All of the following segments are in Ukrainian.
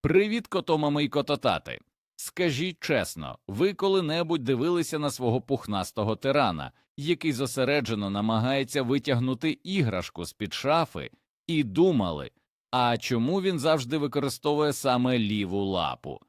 Привіт, котомами і кототати. Скажіть чесно, ви коли-небудь дивилися на свого пухнастого тирана, який зосереджено намагається витягнути іграшку з під шафи, і думали, а чому він завжди використовує саме ліву лапу?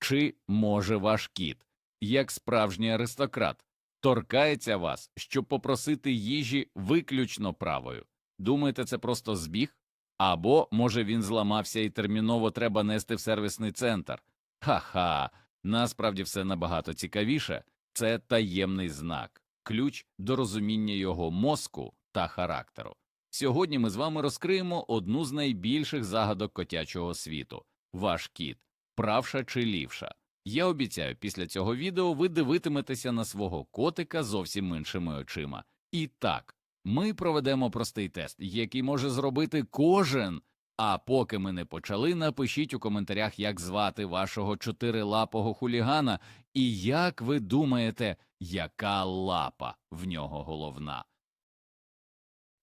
Чи може ваш кіт, як справжній аристократ, торкається вас, щоб попросити їжі виключно правою? Думаєте, це просто збіг? Або, може, він зламався і терміново треба нести в сервісний центр. Ха-ха, насправді все набагато цікавіше це таємний знак, ключ до розуміння його мозку та характеру. Сьогодні ми з вами розкриємо одну з найбільших загадок котячого світу ваш кіт, правша чи лівша. Я обіцяю, після цього відео ви дивитиметеся на свого котика зовсім іншими очима. І так, ми проведемо простий тест, який може зробити кожен. А поки ми не почали, напишіть у коментарях, як звати вашого чотирилапого хулігана, і як ви думаєте, яка лапа в нього головна.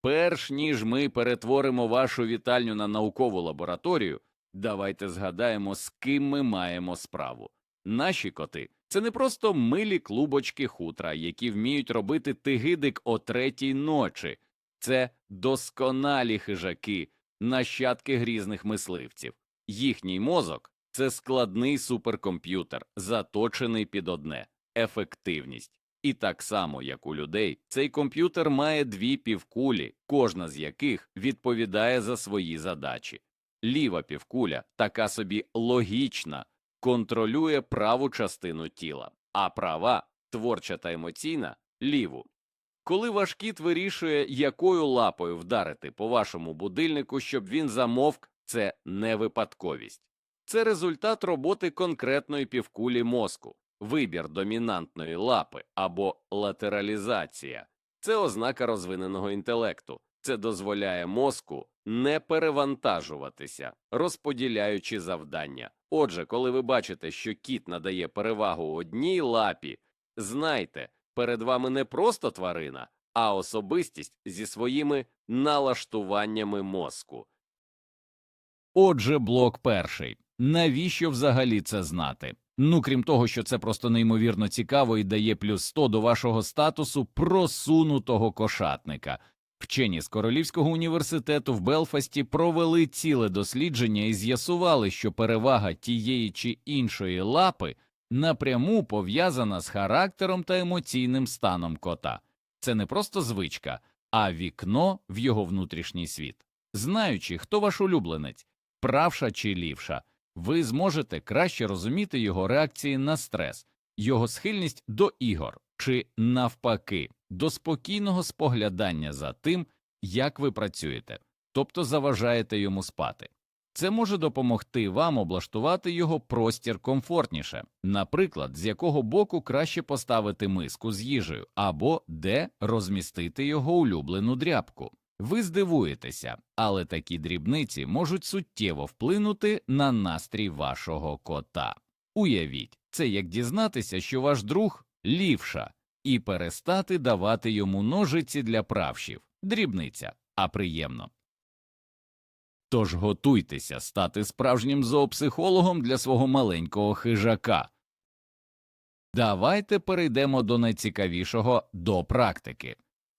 Перш ніж ми перетворимо вашу вітальню на наукову лабораторію, давайте згадаємо, з ким ми маємо справу. Наші коти це не просто милі клубочки хутра, які вміють робити тигидик о третій ночі, це досконалі хижаки, нащадки грізних мисливців. Їхній мозок це складний суперкомп'ютер, заточений під одне ефективність. І так само, як у людей, цей комп'ютер має дві півкулі, кожна з яких відповідає за свої задачі. Ліва півкуля, така собі логічна, контролює праву частину тіла, а права, творча та емоційна ліву. Коли ваш кіт вирішує, якою лапою вдарити по вашому будильнику, щоб він замовк, це не випадковість. Це результат роботи конкретної півкулі мозку, вибір домінантної лапи або латералізація. Це ознака розвиненого інтелекту. Це дозволяє мозку не перевантажуватися, розподіляючи завдання. Отже, коли ви бачите, що кіт надає перевагу одній лапі, знайте, перед вами не просто тварина, а особистість зі своїми налаштуваннями мозку. Отже, блок перший. Навіщо взагалі це знати? Ну, крім того, що це просто неймовірно цікаво і дає плюс 100 до вашого статусу просунутого кошатника. Вчені з Королівського університету в Белфасті провели ціле дослідження і з'ясували, що перевага тієї чи іншої лапи напряму пов'язана з характером та емоційним станом кота. Це не просто звичка, а вікно в його внутрішній світ. Знаючи, хто ваш улюбленець, правша чи лівша, ви зможете краще розуміти його реакції на стрес, його схильність до ігор чи, навпаки, до спокійного споглядання за тим, як ви працюєте, тобто заважаєте йому спати. Це може допомогти вам облаштувати його простір комфортніше, наприклад, з якого боку краще поставити миску з їжею або де розмістити його улюблену дрябку. Ви здивуєтеся, але такі дрібниці можуть суттєво вплинути на настрій вашого кота. Уявіть, це як дізнатися, що ваш друг лівша, і перестати давати йому ножиці для правшів. Дрібниця, а приємно. Тож готуйтеся стати справжнім зоопсихологом для свого маленького хижака. Давайте перейдемо до найцікавішого до практики.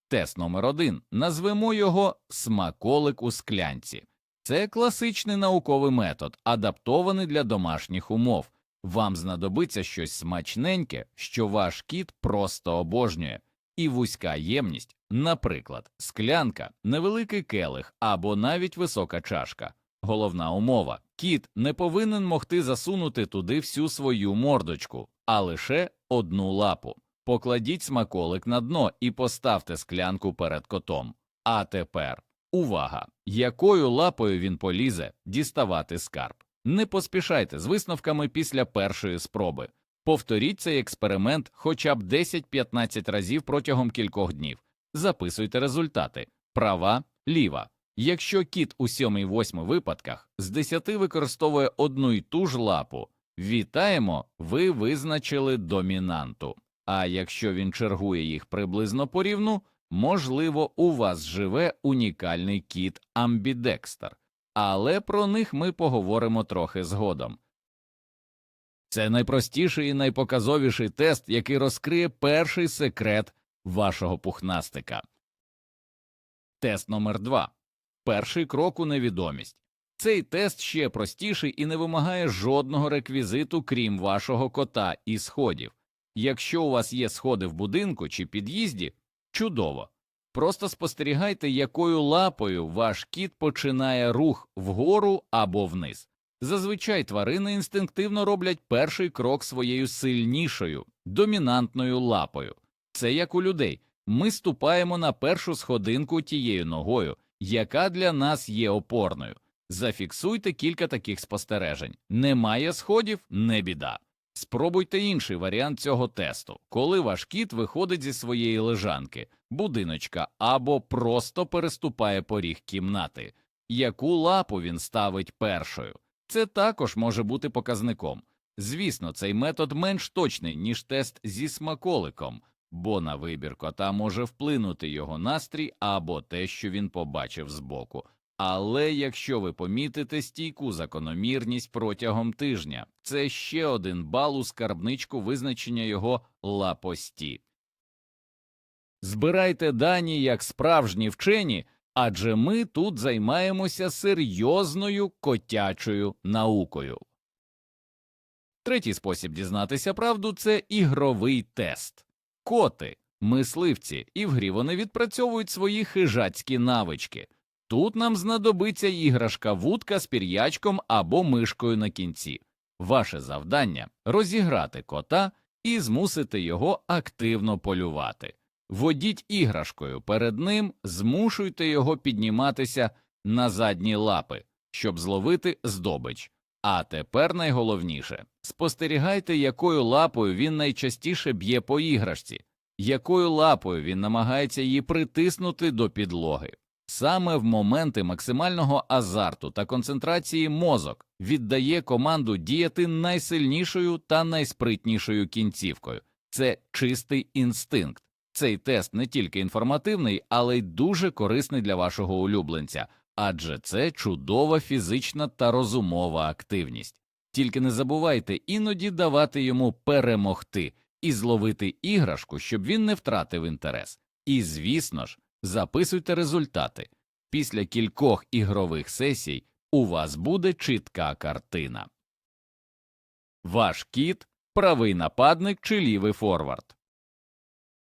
Тест номер один назвемо його смаколик у склянці. Це класичний науковий метод, адаптований для домашніх умов. Вам знадобиться щось смачненьке, що ваш кіт просто обожнює, і вузька ємність, наприклад, склянка, невеликий келих або навіть висока чашка. Головна умова кіт не повинен могти засунути туди всю свою мордочку, а лише одну лапу. Покладіть смаколик на дно і поставте склянку перед котом. А тепер увага! Якою лапою він полізе діставати скарб? Не поспішайте з висновками після першої спроби. Повторіть цей експеримент хоча б 10-15 разів протягом кількох днів. Записуйте результати права, ліва. Якщо кіт у 7-8 випадках з 10 використовує одну й ту ж лапу, вітаємо, ви визначили домінанту. А якщо він чергує їх приблизно порівну, можливо, у вас живе унікальний кіт амбідекстер. Але про них ми поговоримо трохи згодом. Це найпростіший і найпоказовіший тест, який розкриє перший секрет вашого пухнастика. Тест номер 2 Перший крок у невідомість. Цей тест ще простіший і не вимагає жодного реквізиту, крім вашого кота і сходів. Якщо у вас є сходи в будинку чи під'їзді, чудово. Просто спостерігайте, якою лапою ваш кіт починає рух вгору або вниз. Зазвичай тварини інстинктивно роблять перший крок своєю сильнішою, домінантною лапою. Це як у людей. Ми ступаємо на першу сходинку тією ногою, яка для нас є опорною. Зафіксуйте кілька таких спостережень. Немає сходів не біда. Спробуйте інший варіант цього тесту, коли ваш кіт виходить зі своєї лежанки, будиночка або просто переступає поріг кімнати, яку лапу він ставить першою. Це також може бути показником. Звісно, цей метод менш точний, ніж тест зі смаколиком, бо на вибір кота може вплинути його настрій або те, що він побачив збоку. Але якщо ви помітите стійку закономірність протягом тижня, це ще один бал у скарбничку визначення його лапості. Збирайте дані як справжні вчені, адже ми тут займаємося серйозною котячою наукою. Третій спосіб дізнатися правду це ігровий тест. Коти, мисливці, і в грі вони відпрацьовують свої хижацькі навички. Тут нам знадобиться іграшка вудка з пір'ячком або мишкою на кінці. Ваше завдання розіграти кота і змусити його активно полювати. Водіть іграшкою перед ним, змушуйте його підніматися на задні лапи, щоб зловити здобич. А тепер найголовніше спостерігайте, якою лапою він найчастіше б'є по іграшці, якою лапою він намагається її притиснути до підлоги. Саме в моменти максимального азарту та концентрації мозок віддає команду діяти найсильнішою та найспритнішою кінцівкою. Це чистий інстинкт. Цей тест не тільки інформативний, але й дуже корисний для вашого улюбленця, адже це чудова фізична та розумова активність. Тільки не забувайте іноді давати йому перемогти і зловити іграшку, щоб він не втратив інтерес. І, звісно ж, записуйте результати. Після кількох ігрових сесій у вас буде чітка картина. Ваш кіт правий нападник чи лівий форвард.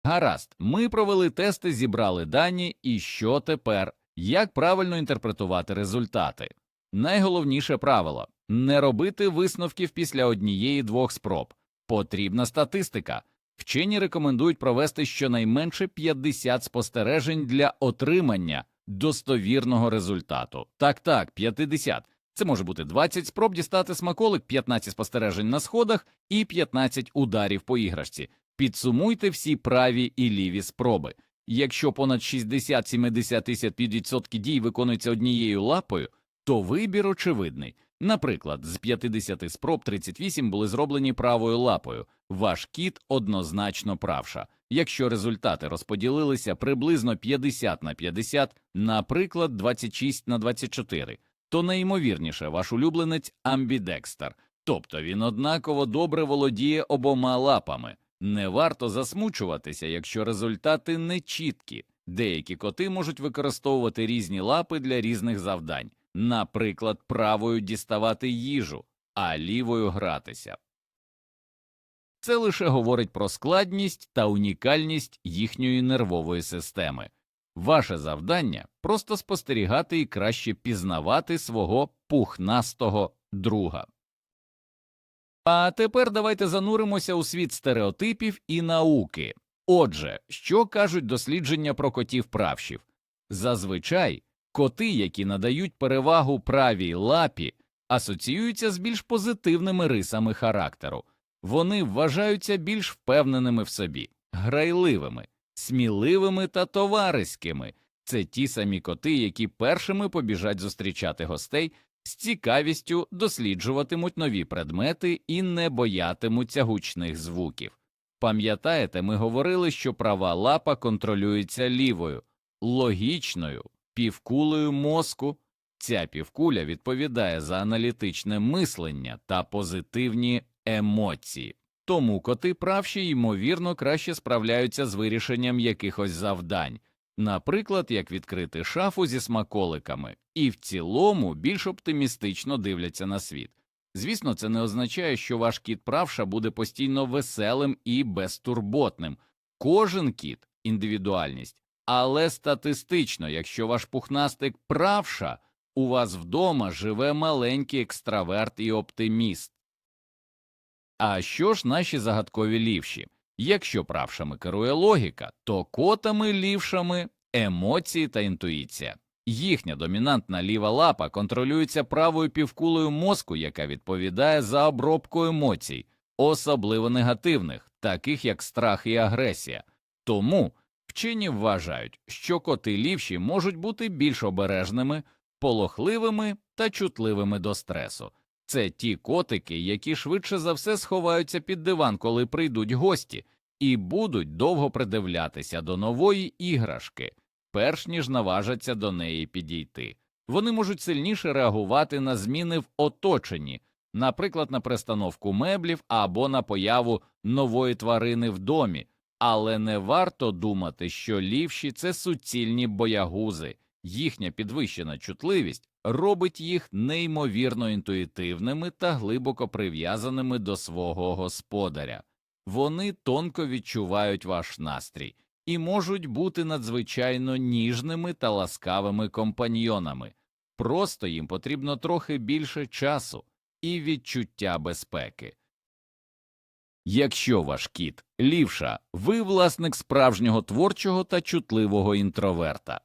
Гаразд, ми провели тести, зібрали дані, і що тепер? Як правильно інтерпретувати результати? Найголовніше правило не робити висновків після однієї двох спроб. Потрібна статистика. Вчені рекомендують провести щонайменше 50 спостережень для отримання достовірного результату. Так, так, 50. Це може бути 20 спроб дістати смаколик, 15 спостережень на сходах і 15 ударів по іграшці. Підсумуйте всі праві і ліві спроби. Якщо понад 60-70% дій виконується однією лапою, то вибір очевидний. Наприклад, з 50 спроб 38 були зроблені правою лапою, ваш кіт однозначно правша. Якщо результати розподілилися приблизно 50 на 50, наприклад, 26 на 24, то найімовірніше ваш улюбленець амбідекстер, тобто він однаково добре володіє обома лапами. Не варто засмучуватися, якщо результати не чіткі. Деякі коти можуть використовувати різні лапи для різних завдань, наприклад, правою діставати їжу, а лівою гратися. Це лише говорить про складність та унікальність їхньої нервової системи. Ваше завдання просто спостерігати і краще пізнавати свого пухнастого друга. А тепер давайте зануримося у світ стереотипів і науки. Отже, що кажуть дослідження про котів правшів? Зазвичай коти, які надають перевагу правій лапі, асоціюються з більш позитивними рисами характеру. Вони вважаються більш впевненими в собі, грайливими, сміливими та товариськими. Це ті самі коти, які першими побіжать зустрічати гостей, з цікавістю досліджуватимуть нові предмети і не боятимуться гучних звуків. Пам'ятаєте, ми говорили, що права лапа контролюється лівою, логічною, півкулею мозку. Ця півкуля відповідає за аналітичне мислення та позитивні емоції. Тому коти правші, ймовірно, краще справляються з вирішенням якихось завдань, наприклад, як відкрити шафу зі смаколиками, і в цілому більш оптимістично дивляться на світ. Звісно, це не означає, що ваш кіт правша буде постійно веселим і безтурботним. Кожен кіт індивідуальність, але статистично, якщо ваш пухнастик правша, у вас вдома живе маленький екстраверт і оптиміст. А що ж наші загадкові лівші? Якщо правшами керує логіка, то котами лівшами емоції та інтуїція. Їхня домінантна ліва лапа контролюється правою півкулею мозку, яка відповідає за обробку емоцій, особливо негативних, таких як страх і агресія. Тому вчені вважають, що коти лівші можуть бути більш обережними, полохливими та чутливими до стресу. Це ті котики, які швидше за все сховаються під диван, коли прийдуть гості, і будуть довго придивлятися до нової іграшки, перш ніж наважаться до неї підійти. Вони можуть сильніше реагувати на зміни в оточенні, наприклад, на перестановку меблів або на появу нової тварини в домі, але не варто думати, що лівші це суцільні боягузи, їхня підвищена чутливість робить їх неймовірно інтуїтивними та глибоко прив'язаними до свого господаря. Вони тонко відчувають ваш настрій і можуть бути надзвичайно ніжними та ласкавими компаньйонами. Просто їм потрібно трохи більше часу і відчуття безпеки. Якщо ваш кіт лівша, ви власник справжнього творчого та чутливого інтроверта.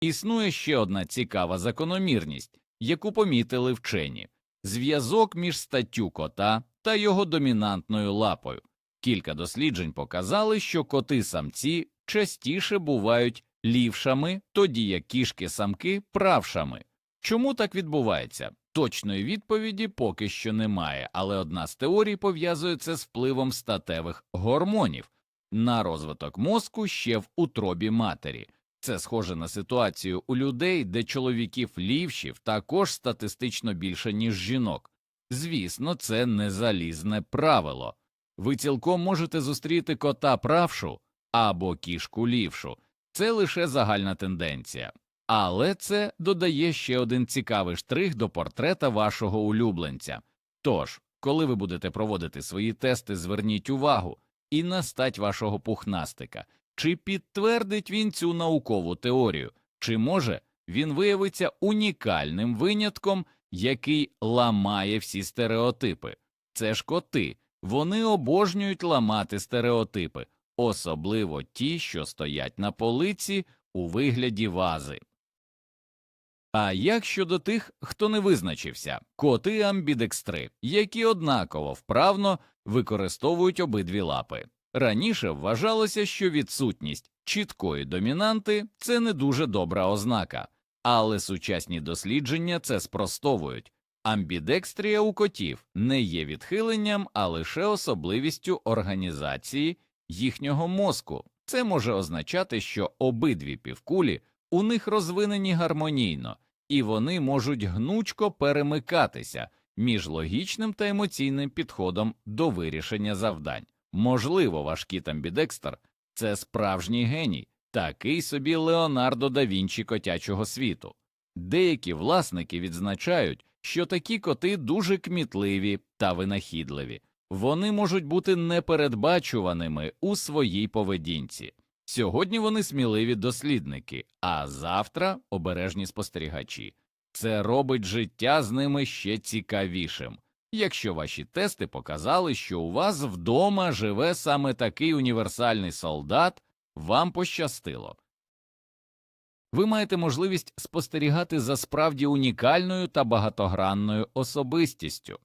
Існує ще одна цікава закономірність, яку помітили вчені зв'язок між статтю кота та його домінантною лапою. Кілька досліджень показали, що коти самці частіше бувають лівшами, тоді як кішки самки правшами. Чому так відбувається? Точної відповіді поки що немає, але одна з теорій пов'язує це з впливом статевих гормонів на розвиток мозку ще в утробі матері. Це схоже на ситуацію у людей, де чоловіків лівшів також статистично більше, ніж жінок. Звісно, це не залізне правило. Ви цілком можете зустріти кота правшу або кішку лівшу. Це лише загальна тенденція. Але це додає ще один цікавий штрих до портрета вашого улюбленця. Тож, коли ви будете проводити свої тести, зверніть увагу і на стать вашого пухнастика. Чи підтвердить він цю наукову теорію, чи може він виявиться унікальним винятком, який ламає всі стереотипи? Це ж коти, вони обожнюють ламати стереотипи, особливо ті, що стоять на полиці у вигляді вази. А як щодо тих, хто не визначився, коти амбідекстри, які однаково вправно використовують обидві лапи. Раніше вважалося, що відсутність чіткої домінанти це не дуже добра ознака, але сучасні дослідження це спростовують. Амбідекстрія у котів не є відхиленням, а лише особливістю організації їхнього мозку. Це може означати, що обидві півкулі у них розвинені гармонійно, і вони можуть гнучко перемикатися між логічним та емоційним підходом до вирішення завдань. Можливо, ваш кіт амбідекстер – це справжній геній, такий собі Леонардо да Вінчі котячого світу. Деякі власники відзначають, що такі коти дуже кмітливі та винахідливі, вони можуть бути непередбачуваними у своїй поведінці. Сьогодні вони сміливі дослідники, а завтра обережні спостерігачі. Це робить життя з ними ще цікавішим. Якщо ваші тести показали, що у вас вдома живе саме такий універсальний солдат, вам пощастило. Ви маєте можливість спостерігати за справді унікальною та багатогранною особистістю.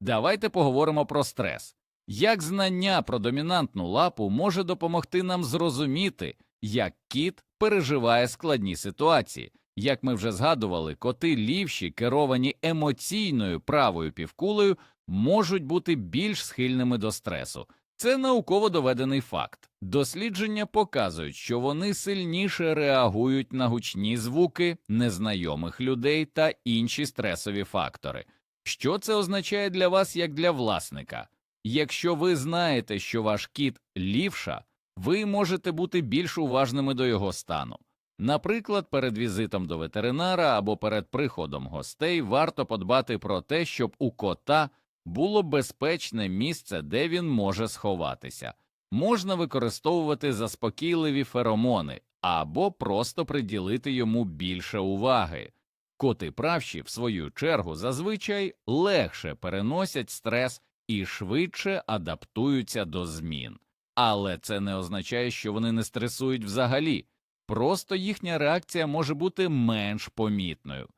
Давайте поговоримо про стрес. Як знання про домінантну лапу може допомогти нам зрозуміти, як кіт переживає складні ситуації. Як ми вже згадували, коти лівші, керовані емоційною правою півкулею, можуть бути більш схильними до стресу. Це науково доведений факт. Дослідження показують, що вони сильніше реагують на гучні звуки незнайомих людей та інші стресові фактори. Що це означає для вас як для власника? Якщо ви знаєте, що ваш кіт лівша, ви можете бути більш уважними до його стану. Наприклад, перед візитом до ветеринара або перед приходом гостей варто подбати про те, щоб у кота було безпечне місце, де він може сховатися. Можна використовувати заспокійливі феромони або просто приділити йому більше уваги. Коти правші, в свою чергу, зазвичай легше переносять стрес і швидше адаптуються до змін. Але це не означає, що вони не стресують взагалі, просто їхня реакція може бути менш помітною.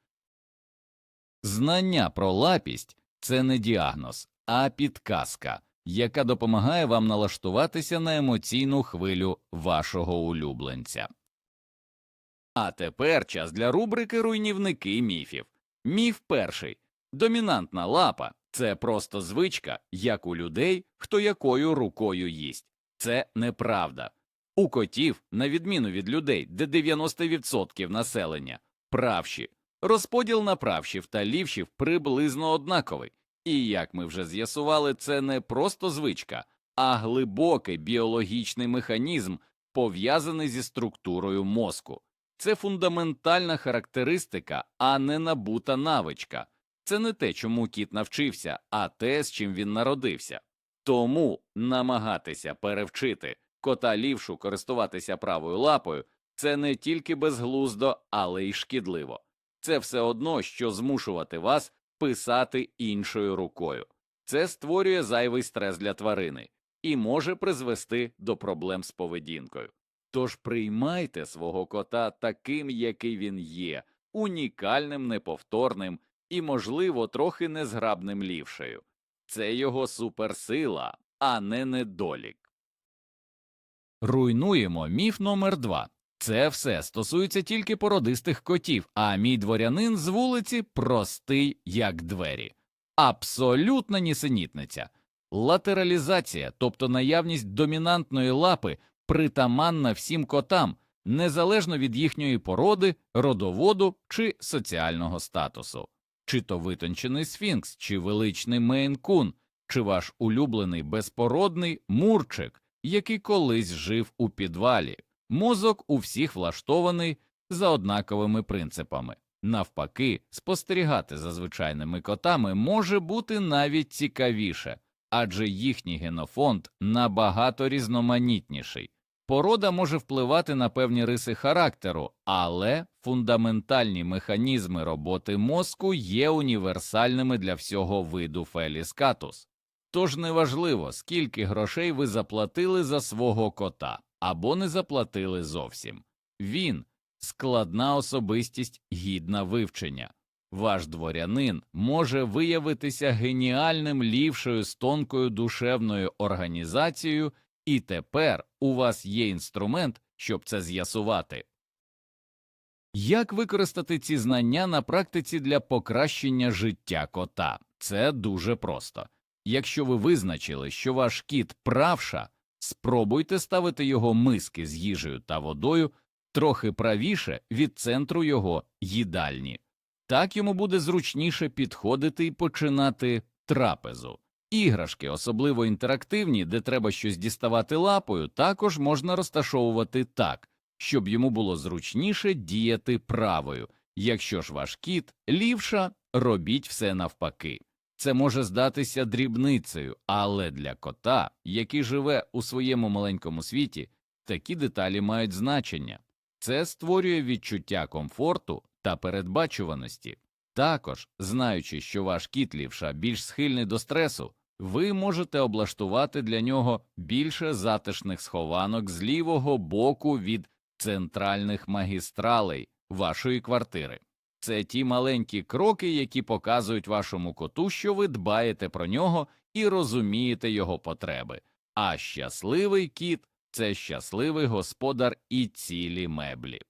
Знання про лапість це не діагноз, а підказка, яка допомагає вам налаштуватися на емоційну хвилю вашого улюбленця. А тепер час для рубрики Руйнівники міфів. Міф перший домінантна лапа це просто звичка, як у людей, хто якою рукою їсть. Це неправда. У котів, на відміну від людей, де 90% населення правші, розподіл на правшів та лівшів приблизно однаковий. І як ми вже з'ясували, це не просто звичка, а глибокий біологічний механізм, пов'язаний зі структурою мозку. Це фундаментальна характеристика, а не набута навичка. Це не те, чому кіт навчився, а те, з чим він народився. Тому намагатися перевчити кота лівшу користуватися правою лапою це не тільки безглуздо, але й шкідливо. Це все одно, що змушувати вас писати іншою рукою. Це створює зайвий стрес для тварини і може призвести до проблем з поведінкою. Тож приймайте свого кота таким, який він є, унікальним, неповторним і, можливо, трохи незграбним лівшею. Це його суперсила, а не недолік. Руйнуємо міф номер два. Це все стосується тільки породистих котів, а мій дворянин з вулиці простий, як двері. Абсолютна нісенітниця. Латералізація, тобто наявність домінантної лапи, притаманна всім котам, незалежно від їхньої породи, родоводу чи соціального статусу. Чи то витончений сфінкс, чи величний мейн-кун, чи ваш улюблений безпородний мурчик, який колись жив у підвалі. Мозок у всіх влаштований за однаковими принципами. Навпаки, спостерігати за звичайними котами може бути навіть цікавіше, адже їхній генофонд набагато різноманітніший. Порода може впливати на певні риси характеру, але фундаментальні механізми роботи мозку є універсальними для всього виду Феліскатус. Тож неважливо, скільки грошей ви заплатили за свого кота або не заплатили зовсім. Він складна особистість гідна вивчення. Ваш дворянин може виявитися геніальним лівшою з тонкою душевною організацією, і тепер у вас є інструмент, щоб це з'ясувати. Як використати ці знання на практиці для покращення життя кота? Це дуже просто. Якщо ви визначили, що ваш кіт правша, спробуйте ставити його миски з їжею та водою трохи правіше від центру його їдальні. Так йому буде зручніше підходити і починати трапезу. Іграшки, особливо інтерактивні, де треба щось діставати лапою, також можна розташовувати так, щоб йому було зручніше діяти правою. Якщо ж ваш кіт лівша, робіть все навпаки. Це може здатися дрібницею, але для кота, який живе у своєму маленькому світі, такі деталі мають значення. Це створює відчуття комфорту та передбачуваності. Також, знаючи, що ваш кіт лівша більш схильний до стресу, ви можете облаштувати для нього більше затишних схованок з лівого боку від центральних магістралей вашої квартири. Це ті маленькі кроки, які показують вашому коту, що ви дбаєте про нього і розумієте його потреби. А щасливий кіт це щасливий господар і цілі меблі.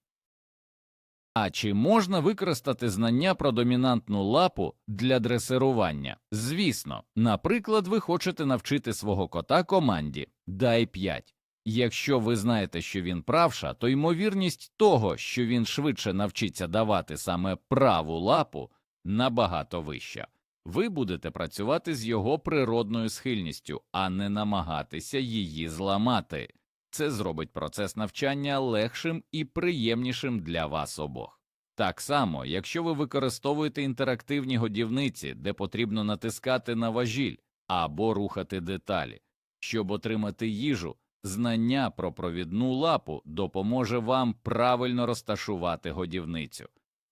А чи можна використати знання про домінантну лапу для дресирування? Звісно, наприклад, ви хочете навчити свого кота команді дай 5. Якщо ви знаєте, що він правша, то ймовірність того, що він швидше навчиться давати саме праву лапу, набагато вища. Ви будете працювати з його природною схильністю, а не намагатися її зламати. Це зробить процес навчання легшим і приємнішим для вас обох. Так само, якщо ви використовуєте інтерактивні годівниці, де потрібно натискати на важіль або рухати деталі, щоб отримати їжу, знання про провідну лапу допоможе вам правильно розташувати годівницю.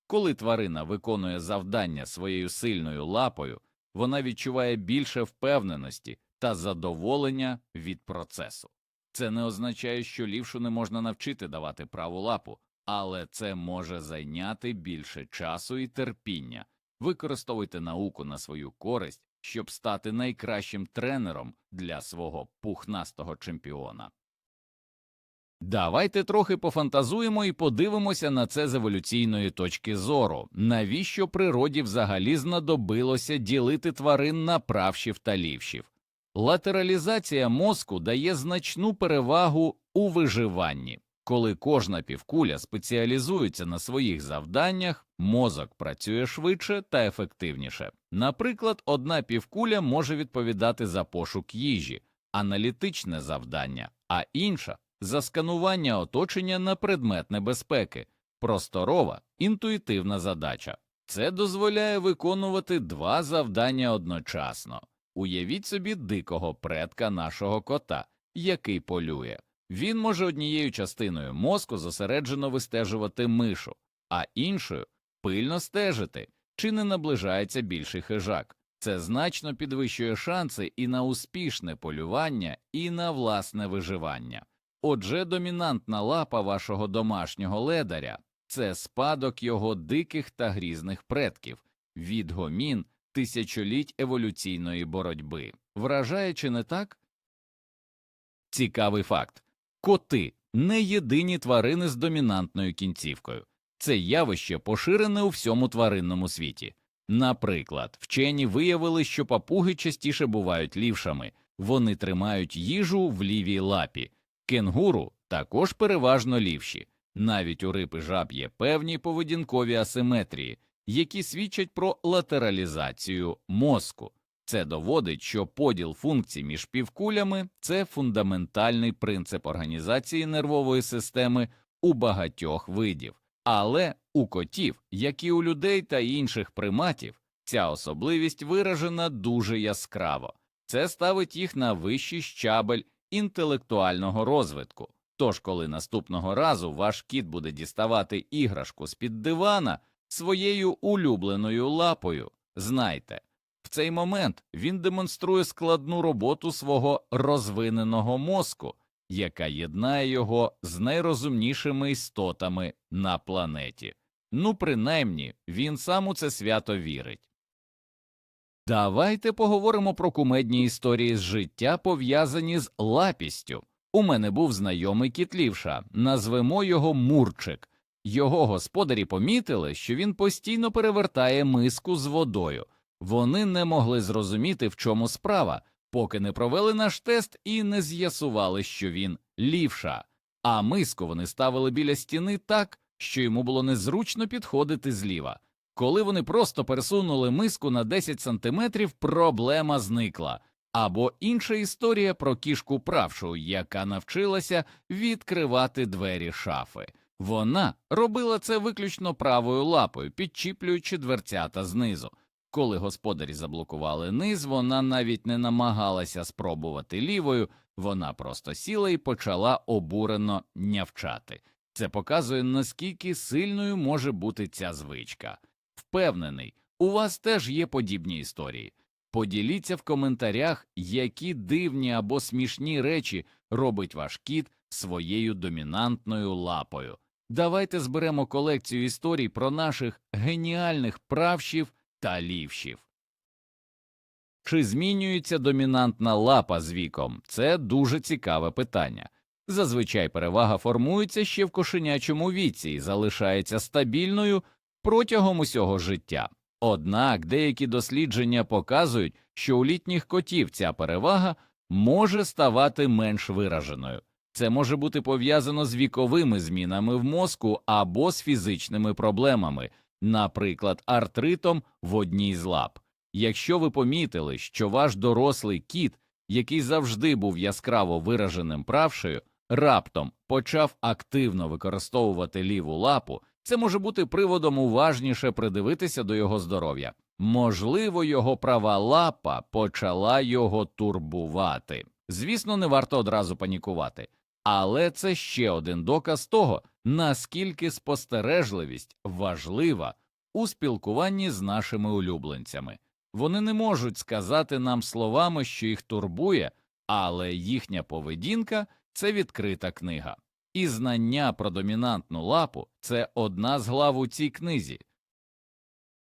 Коли тварина виконує завдання своєю сильною лапою, вона відчуває більше впевненості та задоволення від процесу. Це не означає, що лівшу не можна навчити давати праву лапу, але це може зайняти більше часу і терпіння. Використовуйте науку на свою користь, щоб стати найкращим тренером для свого пухнастого чемпіона. Давайте трохи пофантазуємо і подивимося на це з еволюційної точки зору. Навіщо природі взагалі знадобилося ділити тварин на правшів та лівшів? Латералізація мозку дає значну перевагу у виживанні. Коли кожна півкуля спеціалізується на своїх завданнях, мозок працює швидше та ефективніше. Наприклад, одна півкуля може відповідати за пошук їжі, аналітичне завдання, а інша за сканування оточення на предмет небезпеки, просторова, інтуїтивна задача. Це дозволяє виконувати два завдання одночасно. Уявіть собі дикого предка нашого кота, який полює. Він може однією частиною мозку зосереджено вистежувати мишу, а іншою пильно стежити, чи не наближається більший хижак. Це значно підвищує шанси і на успішне полювання, і на власне виживання. Отже, домінантна лапа вашого домашнього ледаря це спадок його диких та грізних предків, відгомін тисячоліть еволюційної боротьби. Вражає чи не так? Цікавий факт коти не єдині тварини з домінантною кінцівкою. Це явище поширене у всьому тваринному світі. Наприклад, вчені виявили, що папуги частіше бувають лівшами, вони тримають їжу в лівій лапі. Кенгуру також переважно лівші. Навіть у риб і жаб є певні поведінкові асиметрії, які свідчать про латералізацію мозку. Це доводить, що поділ функцій між півкулями це фундаментальний принцип організації нервової системи у багатьох видів. Але у котів, як і у людей та інших приматів, ця особливість виражена дуже яскраво. Це ставить їх на вищий щабель інтелектуального розвитку. Тож, коли наступного разу ваш кіт буде діставати іграшку з під дивана своєю улюбленою лапою, знайте, цей момент він демонструє складну роботу свого розвиненого мозку, яка єднає його з найрозумнішими істотами на планеті. Ну, принаймні, він сам у це свято вірить. Давайте поговоримо про кумедні історії з життя, пов'язані з лапістю. У мене був знайомий кіт лівша, назвемо його Мурчик. Його господарі помітили, що він постійно перевертає миску з водою. Вони не могли зрозуміти, в чому справа, поки не провели наш тест і не з'ясували, що він лівша, а миску вони ставили біля стіни так, що йому було незручно підходити зліва. Коли вони просто пересунули миску на 10 сантиметрів, проблема зникла. Або інша історія про кішку правшу, яка навчилася відкривати двері шафи. Вона робила це виключно правою лапою, підчіплюючи дверцята знизу. Коли господарі заблокували низ, вона навіть не намагалася спробувати лівою, вона просто сіла і почала обурено нявчати. Це показує, наскільки сильною може бути ця звичка. Впевнений, у вас теж є подібні історії. Поділіться в коментарях, які дивні або смішні речі робить ваш кіт своєю домінантною лапою. Давайте зберемо колекцію історій про наших геніальних правшів та лівшів. Чи змінюється домінантна лапа з віком? Це дуже цікаве питання. Зазвичай перевага формується ще в кошенячому віці і залишається стабільною протягом усього життя. Однак деякі дослідження показують, що у літніх котів ця перевага може ставати менш вираженою. Це може бути пов'язано з віковими змінами в мозку або з фізичними проблемами, наприклад, артритом в одній з лап. Якщо ви помітили, що ваш дорослий кіт, який завжди був яскраво вираженим правшею, раптом почав активно використовувати ліву лапу, це може бути приводом уважніше придивитися до його здоров'я. Можливо, його права лапа почала його турбувати. Звісно, не варто одразу панікувати, але це ще один доказ того, наскільки спостережливість важлива у спілкуванні з нашими улюбленцями. Вони не можуть сказати нам словами, що їх турбує, але їхня поведінка це відкрита книга. І знання про домінантну лапу це одна з глав у цій книзі.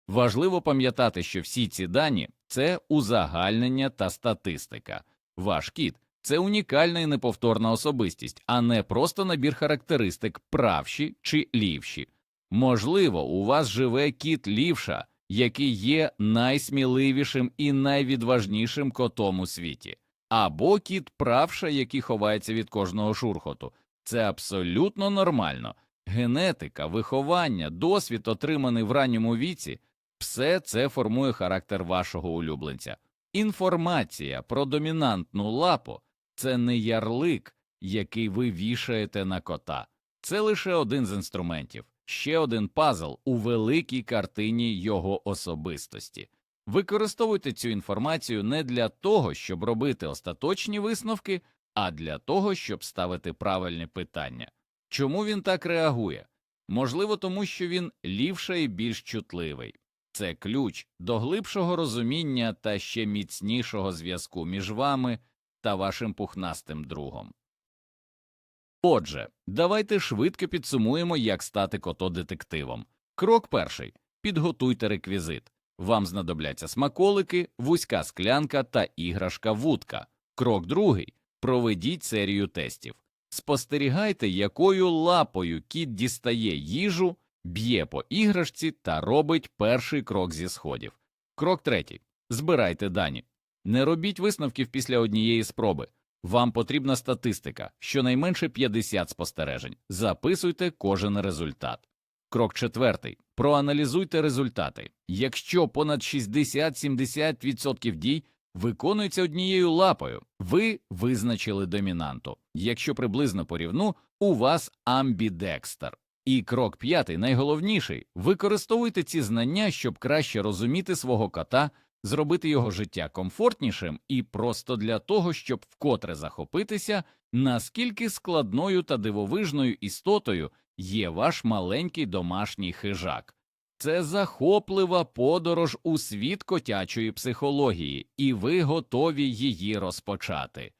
Важливо пам'ятати, що всі ці дані це узагальнення та статистика. Ваш кіт це унікальна і неповторна особистість, а не просто набір характеристик правші чи лівші. Можливо, у вас живе кіт лівша, який є найсміливішим і найвідважнішим котом у світі, або кіт правша, який ховається від кожного шурхоту. Це абсолютно нормально. Генетика, виховання, досвід, отриманий в ранньому віці, все це формує характер вашого улюбленця. Інформація про домінантну лапу це не ярлик, який ви вішаєте на кота, це лише один з інструментів, ще один пазл у великій картині його особистості. Використовуйте цю інформацію не для того, щоб робити остаточні висновки, а для того, щоб ставити правильні питання. Чому він так реагує? Можливо, тому що він лівша і більш чутливий. Це ключ до глибшого розуміння та ще міцнішого зв'язку між вами та вашим пухнастим другом. Отже, давайте швидко підсумуємо, як стати котодетективом. Крок перший підготуйте реквізит. Вам знадобляться смаколики, вузька склянка та іграшка вудка. Крок другий проведіть серію тестів. Спостерігайте, якою лапою кіт дістає їжу, б'є по іграшці та робить перший крок зі сходів. Крок третій. Збирайте дані. Не робіть висновків після однієї спроби. Вам потрібна статистика, щонайменше 50 спостережень. Записуйте кожен результат. Крок четвертий. Проаналізуйте результати. Якщо понад 60-70% дій виконуються однією лапою, ви визначили домінанту. Якщо приблизно порівну, у вас амбідекстер. І крок п'ятий, найголовніший використовуйте ці знання, щоб краще розуміти свого кота, зробити його життя комфортнішим і просто для того, щоб вкотре захопитися, наскільки складною та дивовижною істотою є ваш маленький домашній хижак. Це захоплива подорож у світ котячої психології, і ви готові її розпочати.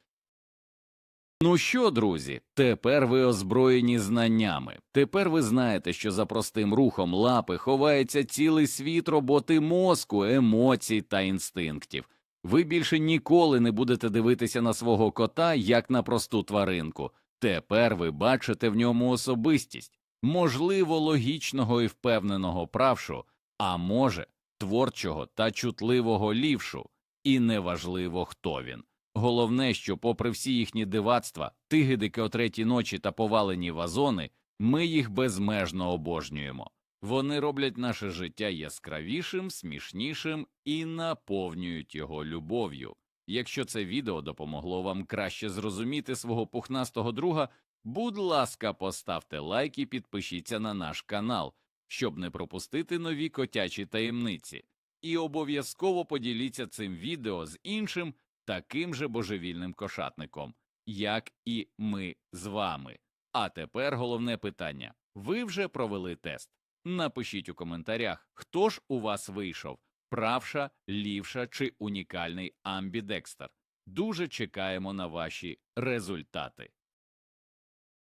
Ну що, друзі, тепер ви озброєні знаннями. Тепер ви знаєте, що за простим рухом лапи ховається цілий світ роботи мозку, емоцій та інстинктів. Ви більше ніколи не будете дивитися на свого кота як на просту тваринку. Тепер ви бачите в ньому особистість, можливо, логічного і впевненого правшу, а може, творчого та чутливого лівшу, і неважливо, хто він. Головне, що, попри всі їхні дивацтва, тигидики о третій ночі та повалені вазони, ми їх безмежно обожнюємо. Вони роблять наше життя яскравішим, смішнішим і наповнюють його любов'ю. Якщо це відео допомогло вам краще зрозуміти свого пухнастого друга, будь ласка, поставте лайк і підпишіться на наш канал, щоб не пропустити нові котячі таємниці. І обов'язково поділіться цим відео з іншим таким же божевільним кошатником, як і ми з вами. А тепер головне питання: ви вже провели тест? Напишіть у коментарях, хто ж у вас вийшов правша, лівша чи унікальний амбідекстер. Дуже чекаємо на ваші результати.